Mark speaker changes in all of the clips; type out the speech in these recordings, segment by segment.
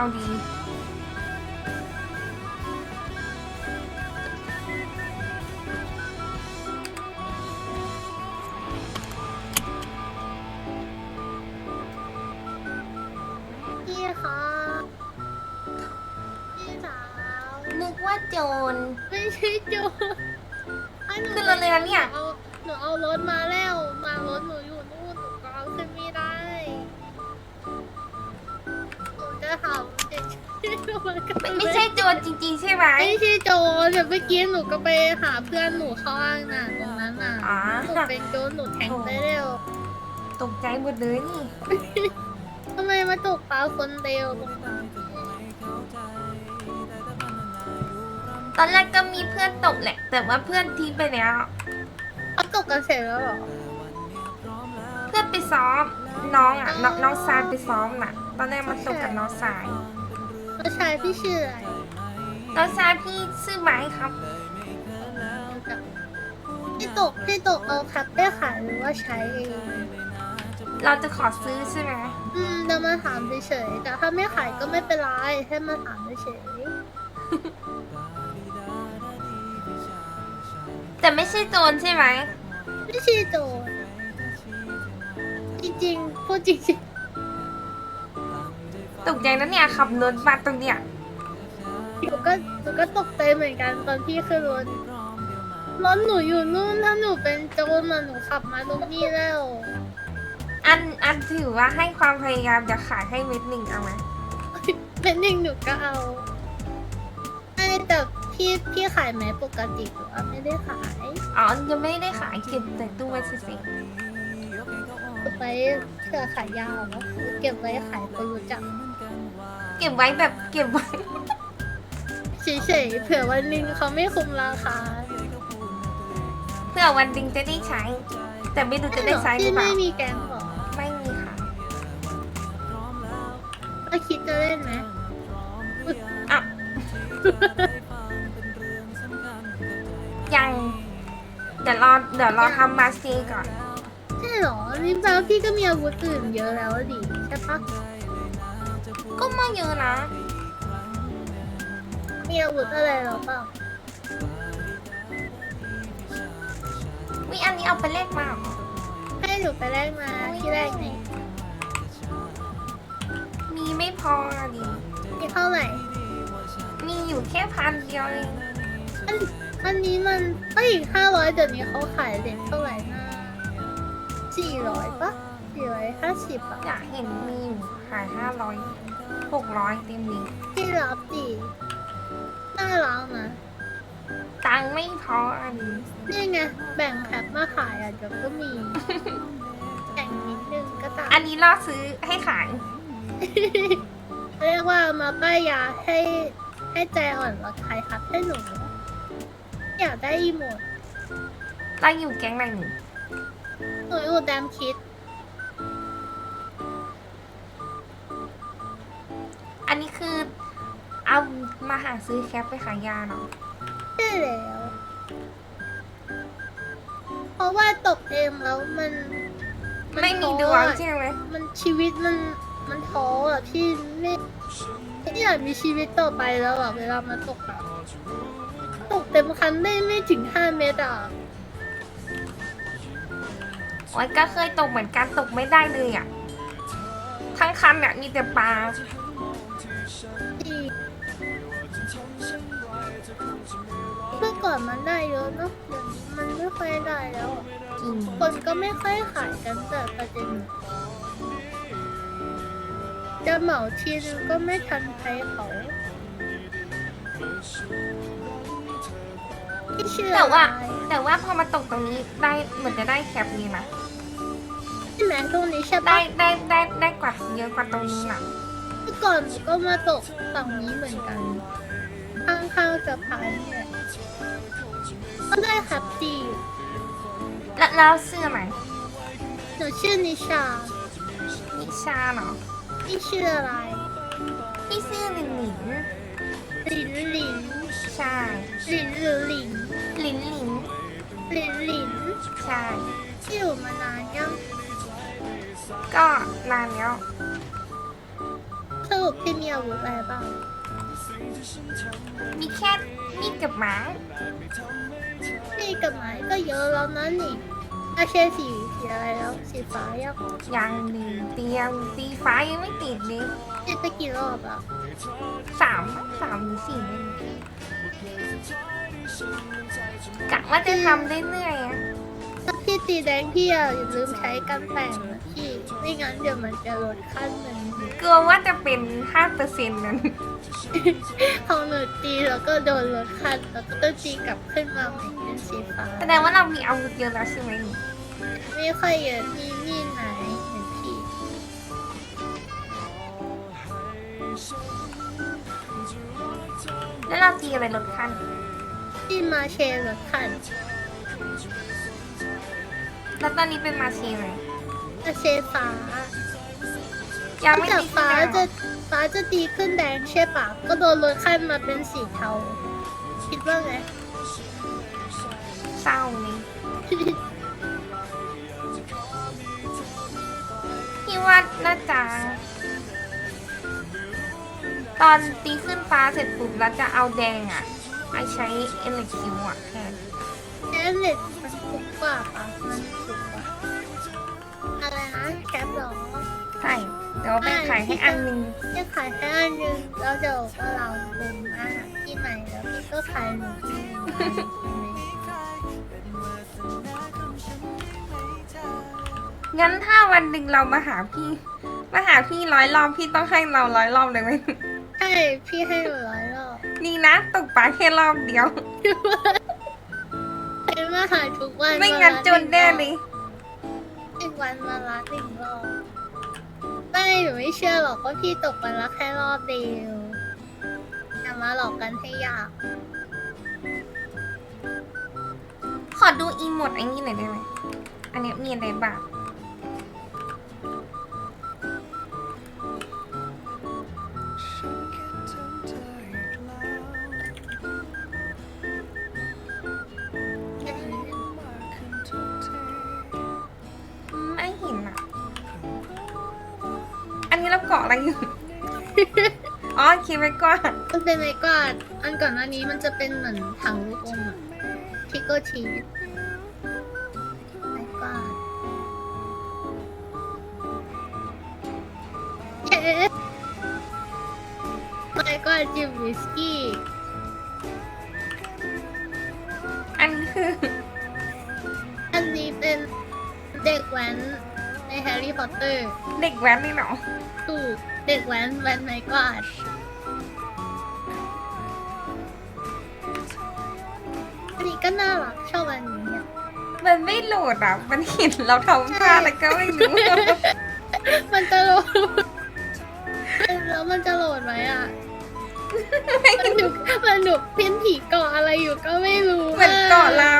Speaker 1: เอาดี
Speaker 2: พี่คะพี่สาว
Speaker 1: นึกว่าโจร
Speaker 2: ไม่ใช่โจรให้ห
Speaker 1: ขึ้นรถเลยนะเนี่ย
Speaker 2: หเอาหนูเอารถมาแล้ว มารถหนูอยู่นู่นหนูก็เอาขึ้นไม่ได้หนูจะถามเด็กมันก็
Speaker 1: ไม่ไม่ใช่โจรจริง ๆ ใช่ไหม
Speaker 2: ไม่ใช่โจรเดี๋ยวเมื่อกี้หนูก็ไปหาเพื่อนหนูข้างล่างน่ะตรงนั้นน่ะ
Speaker 1: อ๋อ
Speaker 2: หนูเป็นโจรหนูแทงได้เร็ว
Speaker 1: ตกใจหมดเลยนี่
Speaker 2: ทำไมมาตกปลาคนเดียวตรงนั้น
Speaker 1: ตอนแรกก็มีเพื่อนตกแหละ แต่ว่าเพื่อนทิ้งไปแล้ว
Speaker 2: เขาตกกันเสร็จแล้วเหรอ
Speaker 1: เพื่อนไปซ้อมน้องอะน้องน้องซายไปซ้อมน่ะ ตอนแรกมันตกกับน้องสาย
Speaker 2: ผู้ชายพี่ชื่ออะไร
Speaker 1: น้องซายพี่ซื้อไม้ครับ
Speaker 2: พี่ตกพี่ตกเอาคัพได้ขายหรือว่าใช้เอง
Speaker 1: เราจะขอซื้อใช่ไหม
Speaker 2: อืมจะมาถามเฉยๆแต่ถ้าไม่ขายก็ไม่เป็นไรแค่มาถามเฉย
Speaker 1: แต่ไม่ใช่โจรใช่ไหม
Speaker 2: ๆไม่ใช่โจรจริงๆพูดจริง
Speaker 1: ตกใจนะเนี่ยขับรถมาตรงเนี้ย
Speaker 2: ๆหนูก็หนูก็ตกใจเหมือนกันตอนพี่ขึ้นรถรถหนูอยู่นู่นถ้าหนูเป็นโจรมาหนูขับมาตรงนี้แล้ว
Speaker 1: อันอันถือว่าให้ความพยายามจะขายให้เม็ดหนึ่งเอาไหม
Speaker 2: เป็นหนึ่งหนูก็เอาใช่แต่พี่พี่ขายไหมปกติหรือว่าไม่ได้ขาย
Speaker 1: อ๋อยังไม่ได้ขายเก็บแต่ตู้ไว้เฉย
Speaker 2: เก็บไว้เผื่อขายยาวเนอะหรือเก็บไว้ขายคนรู้จัก
Speaker 1: ๆ เก็บไว้แบบเก็บไว้
Speaker 2: เฉยๆเผื่อวันหนึงเขาไม่คุมราคา
Speaker 1: เพื่อวันหนึ่งจะได้ใช้ แต่ไม่รู้จะได้ใช้หรื
Speaker 2: ที่
Speaker 1: อเป
Speaker 2: ไม่
Speaker 1: ล่า
Speaker 2: มีแกงหรอ
Speaker 1: ไม่มีค่ะ
Speaker 2: ถ้าคิดจะเล่นไหม
Speaker 1: อะยังเดี๋ยวรอเดี๋ยวรอทำมาสเตอร์ก่อน
Speaker 2: ใช่เหรอนี่แปลว่าพี่ก็มีอาวุธอื่นเยอะแล้วอะดิใช่ปะ
Speaker 1: ก็ไม่เยอะนะ
Speaker 2: มีอาวุธอะไรหรอเปล่า
Speaker 1: วิอันนี้เอาไปเล่นมาเหรอ
Speaker 2: ให้หนูไปแรกมาที่แรกไง
Speaker 1: มีไม่พออะดิ
Speaker 2: มีเท่าไหร่
Speaker 1: มีอยู่แค่พันเดียวเอง
Speaker 2: อันอันนี้มันเอ้ยห้าร้อยเดี๋ยวนี้เขาขายเหรียญเท่าไหร่นะสี่ร้อยปะสี่ร้อยห้าสิบอะ
Speaker 1: อยากเห็นมีอยู่ขายห้าร้อย หกร้อยเต็มดี
Speaker 2: ที่รับดิน่ารักนะ
Speaker 1: ตังค์ไม่พออันนี้
Speaker 2: นี่ไงแบ่งแคปมาขายอะเดี๋ยวก็มีแบ่งนิดนึงก็ตาม
Speaker 1: อันนี้ล่อซื้อให้ขาย
Speaker 2: เรียกว่ามาป้ายยาให้ให้ใจอ่อนระคายครับให้หนูอยากได้อีโมด
Speaker 1: เราอยู่แก๊งไหนหนึ่ง
Speaker 2: หนูอยู่แดมคิดา
Speaker 1: หาซื้อแคปไปขายยาเนาะ
Speaker 2: ใช่แล้ว เพราะว่าตกเองแล้วมันน
Speaker 1: ไม่มีด
Speaker 2: ท้อ
Speaker 1: วง
Speaker 2: อะ
Speaker 1: ใช่ไหม
Speaker 2: มันชีวิตมันมันท้ออะพี่ไม่ไม่อยากมีชีวิตต่อไปแล้วอะเวลามันตกอะตกเต็มคันได้ไม่ถึงห้าเมตรอะ
Speaker 1: โอ้ยก็เคยตกเหมือนกันตกไม่ได้เลยอะ ทั้งคันเนี่ยมีแต่ปลา
Speaker 2: ที่ เมื่อก่อนมันได้เยอะเนอะเดี๋ยวนี้มันไม่ค่อยได้แล้วอะ
Speaker 1: จริง
Speaker 2: คนก็ไม่ค่อยขายกันแต่ประเด็นจะเหมาทีนึงก็ไม่ทันใครเขาพี่เชื่อ
Speaker 1: แต่ว่า
Speaker 2: อะไร
Speaker 1: แต่ว่าพอมาตกตรงนี้ได้เหมือนจะได้แคปนี้นะ
Speaker 2: ใช่ไหมตรงนี้ใช่
Speaker 1: ได้
Speaker 2: ปะ
Speaker 1: ได้ได้ได้กว่าเยอะกว่าตรงนี้นะ
Speaker 2: เมื่อก่อนหนูก็มาตกฝั่งนี้เหมือนกัน ข้างๆสะพานเนี่ยก็ได้ครับจี
Speaker 1: แล้วแล้วเสื้อไหน
Speaker 2: หนูชื่อนิชา
Speaker 1: นิชาเนาะ
Speaker 2: พี่ชื่ออะไร
Speaker 1: พี่ชื่อหลินหลิน
Speaker 2: หลินหลิน
Speaker 1: ใช่
Speaker 2: หลินหรือหลิน
Speaker 1: หลินหลิน
Speaker 2: หลินหลิน
Speaker 1: ใช่
Speaker 2: ที่อยู่มานานยัง
Speaker 1: ก็นานแล้ว
Speaker 2: เธอรุปพี่มีอาวุธอะไรบ้าง
Speaker 1: มีแค่มีดกับไม้
Speaker 2: พี่กับไม้ก็เยอะแล้วนะนี่อาเช่สีสีอะไรแล้วสีฟ้ายัง
Speaker 1: ยังหนึ่งเตียงตีฟ้ายังไม่ติดเลย
Speaker 2: พี่ไปกี่รอบอะ
Speaker 1: สามสามหรือสี่ไม่รู้กะว่าจะทำเรื่อยๆอะ
Speaker 2: ถ้าพี่ตีแดงพี่อะอย่าลืมใช้กันแต่งนะพี่ ไม่งั้นเดี๋ยวมันจะลดขั้นหนึ่ง
Speaker 1: กลัวว่าจะเป็นห้าเปอร์เซ็นต์นั้น
Speaker 2: ของหนูตีแล้วก็โดนลดขั้นแล้วก็ต้องตีกลับขึ้นมาใหม่เป็นสีฟ้า
Speaker 1: แสดงว่าเรามีอาวุธเยอะแล้วใช่ไหม
Speaker 2: ไม่ค่อยเยอะมีมีดไหนเหมือนพี่
Speaker 1: แล้วเราตีอะไรลดขั้น
Speaker 2: พี่มาเชลดขั้น
Speaker 1: แล้วตอนนี้เป็นมาเชไหม
Speaker 2: มาเชฟ้า
Speaker 1: ยังไม่
Speaker 2: จาก
Speaker 1: ตี
Speaker 2: ฟ้า
Speaker 1: ขึ้น
Speaker 2: จะ
Speaker 1: จะ
Speaker 2: ฟ้าจะตีขึ้นแดงใช่ปะก็โดนลดขั้นมาเป็นสีเทา คิดว่าไง
Speaker 1: เศร้าเลยพี่ว่าน่าจะตอนตีขึ้นฟ้าเสร็จปุ๊บแล้วจะเอาแดงอะไปใช้เอลคิวอะแทน
Speaker 2: แอสเล็ตมันถู กกว่าปะมันถูกกว่าอะไรนะแคปหรอ
Speaker 1: ใช่เดี๋ยวเอาไปขายให้อันหนึง
Speaker 2: จะขายแค่อันหนึงแล้วเดี๋ยวก็เราลงอาหารที่ใหม่แล้วพี่ก็ขายหนูที่หนึ่งอันใช่ไหม
Speaker 1: งั้นถ้าวันหนึ่งเรามาหาพี่ มาหาพี่ร้อยรอบพี่ต้องให้เราร้อยรอบเลยไหม
Speaker 2: ใช่พี่ให้หนูร้อยรอบ
Speaker 1: นี่นะตกปลาแค่รอบเดียว
Speaker 2: เป็น มาหาทุกวัน
Speaker 1: ไม่งั้นจนแน่เลย
Speaker 2: หนึ่งวันมาละหนึ่งรอบไม่หนูไม่เชื่อหรอกว่าพี่ตกวันละแค่รอบเดียวอย่ามาหลอกกันให้ยาก
Speaker 1: ขอดูอีโมดอันนี้หน่อยได้ไหมอันเนี้ยมีอะไรบ้าง อันนี้เราเกาะอะไรอยู่ อ๋อคิดไว้ก่อน
Speaker 2: มันเป็นไม้กวาดอันก่อนหน้านี้มันจะเป็นเหมือนถังลูกอมอะทิกโกชีสไม้กวาดเอ๊ะไม้กวาดจิบวิสกี้
Speaker 1: อันนี้คือ
Speaker 2: อันนี้เป็นเด็กแว้นใน แฮร์รี่พอตเตอร์
Speaker 1: เด็กแว้นนี่เหรอ
Speaker 2: ถูกเด็กแว้นแว้นไม้กวาดอันนี้ก็น่ารักชอบอันนี้อะ
Speaker 1: มันไม่โหลดอะ มันเห็นเราทำท่าแล้วก็ไม่รู้
Speaker 2: มันจะโหลดแล้วมันจะโหลดไหมอะมันหนุกมันหนุกเพี้ยนผีเกาะอะไรอยู่ก็ไม่รู้
Speaker 1: เหมือนเกาะลาวอยู่ตรง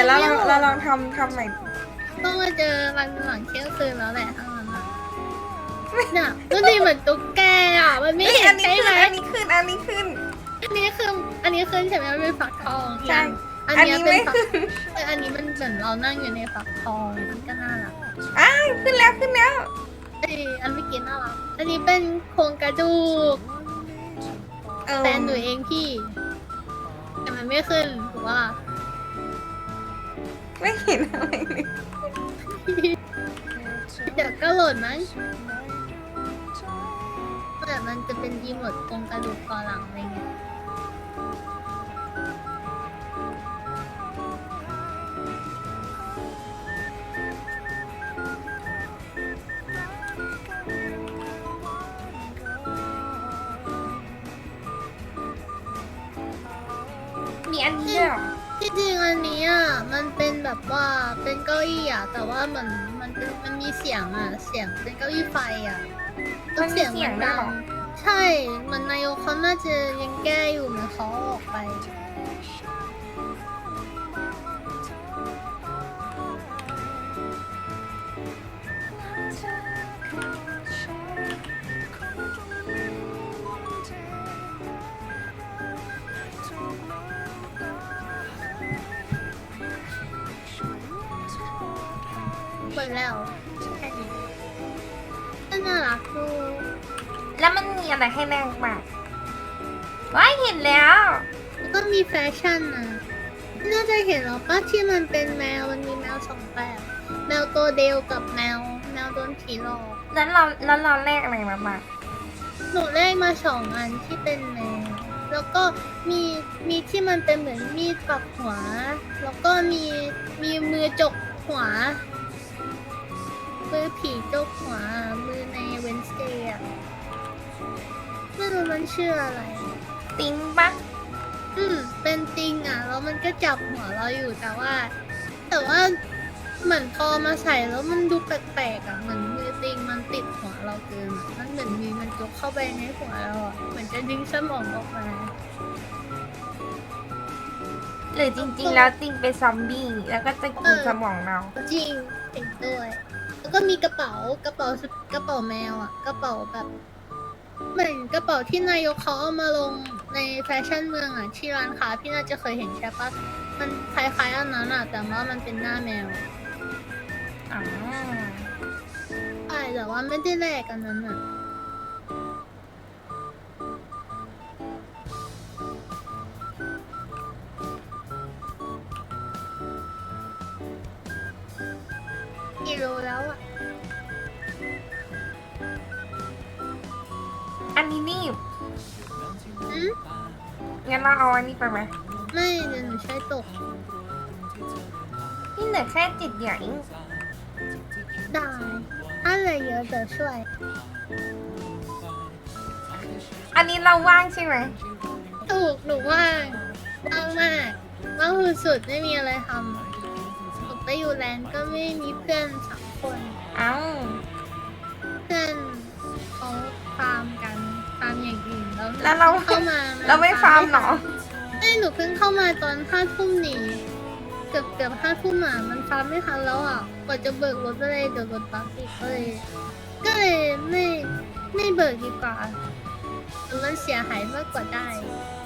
Speaker 1: เดี๋
Speaker 2: ย
Speaker 1: วเราเราลองทำทำใหม่
Speaker 2: ต้องมาเจอวันหลังเที่ยงคืนแล้วแหละทั้งนั้นอะน่ะมันดีเหมือนตุ๊กแกอะ มันไม่
Speaker 1: เอ้ย
Speaker 2: เห็
Speaker 1: อั
Speaker 2: น
Speaker 1: นนี้
Speaker 2: ใช่
Speaker 1: ขึ้
Speaker 2: ไหม
Speaker 1: นอันนี้ขึ้นอันนี้ขึ้น
Speaker 2: อันนี้คืออันนี้ขึ้นใช่ไหมมันเป็นฝักทอง
Speaker 1: ใช่
Speaker 2: อัน
Speaker 1: อัน
Speaker 2: เนี้ย
Speaker 1: นี้
Speaker 2: เป็น
Speaker 1: ไม่
Speaker 2: ฝัก
Speaker 1: ขึ้น
Speaker 2: เอออันนี้มันเหมือนเรานั่งอยู่ในฝักทองมันก็น่ารัก
Speaker 1: อ้าวขึ้นแล้วขึ้นแล้ว
Speaker 2: เอยอันเมื่อกี้น่ารักอันนี้เป็นโครงกระดูก
Speaker 1: เออ
Speaker 2: แฟนหนูเองพี่แต่มันไม่ขึ้นถูกว่า
Speaker 1: ไม่เห็นอะไรเลย
Speaker 2: เดี๋ยวก็หล่นมั้งแต่มันจะเป็นยีหมดตรงกระดูกคอหลังอะไรเงี้ย แบบว่าเป็นเก้าอี้อะแต่ว่ามันมันเป็นมันมีเสียงอะ เสียงเป็นเก้าอี้ไฟอะ
Speaker 1: มันมีเสียงด้วยเหรอ
Speaker 2: ใช่เหมันนายกเขาน่าจะยังแก้อยู่เหมือนเขาเอาออกไป ดแล้วแค่นี้ก็น่ารักดู
Speaker 1: แล้วมันมีอะไรให้แลกบ้างว้ายเห็นแล้ว
Speaker 2: แล้วก็มีแฟชั่นนะน่าจะเห็นหรอปะที่มันเป็นแมวมันมีแมวสองแบบแมวตัวเดียวกับแมว แมวโดนผีหลอก
Speaker 1: แล้วเราแล้วเราแลกอะไรมาบ้าง
Speaker 2: หนูได้มาสองอันที่เป็นแมวแล้วก็มีมีที่มันเป็นเหมือนมีดปักหัว แล้วก็มีมีมือจกหัว มือผีจกหัวมือในเวนสเตย์ไม่รู้มันชื่ออะไร
Speaker 1: ติ้งปะ
Speaker 2: อืมเป็นติงอะ แล้วมันก็จับหัวเราอยู่แต่ว่า แต่ว่าเหมือนพอมาใส่แล้วมันดูแปลกๆอะเหมือนมือติงมันติดหัวเราเกินอะมันเหมือนมีมันจกเข้าไปในหัวเราอะเหมือนจะดึงสมองออกมา
Speaker 1: หรือจริงๆ แล้วติ้งเป็นซอมบี้แล้วก็จะกินสมองเรา
Speaker 2: จริงเห็นด้วย แล้วก็มีกระเป๋ากระเป๋ากระเป๋าแมวอะกระเป๋าแบบเหมือนกระเป๋าที่นายกเขาเอามาลงในแฟชั่นเมืองอะที่ร้านค้าพี่น่าจะเคยเห็นใช่ปะมันคล้ายๆอันนั้นอะแต่ว่ามันเป็นหน้าแมว
Speaker 1: อ๋อ
Speaker 2: ใช่แต่ว่าไม่ได้แลกกันนั้นอะ อั
Speaker 1: นนี้นี่
Speaker 2: อืม
Speaker 1: งั้นเราเอาอันนี้ไปไหม
Speaker 2: ไม่เดี๋ยวหนูใช้ตก
Speaker 1: นี่เหลือแค่จิตใหญ่เอง
Speaker 2: ได้ถ้าเหลือเยอะเดี๋ยวช่วย
Speaker 1: อันนี้เราว่างใช่ไหม
Speaker 2: ถูกหนูว่างว่างมากว่างสุดๆไม่มีอะไรทำหนูไปอยู่แลนด์ก็ไม่มีเพื่อนสามคน
Speaker 1: เอ้า
Speaker 2: แล้ว
Speaker 1: แล้วเรา
Speaker 2: เข้ามา
Speaker 1: เราไม่ฟาร์มเหรอ
Speaker 2: ไม่หนูเพิ่งเข้ามาตอนห้าทุ่มนี่เกือบเกือบห้าทุ่มอะมันฟาร์มไม่ทันแล้วอะกว่าจะเบิกรถไปเลยเดี๋ยวรถบัสอีกก็เลยก็เลยไม่ไม่เบิกดีกว่ามันเสียหายมากกว่าได้
Speaker 1: อ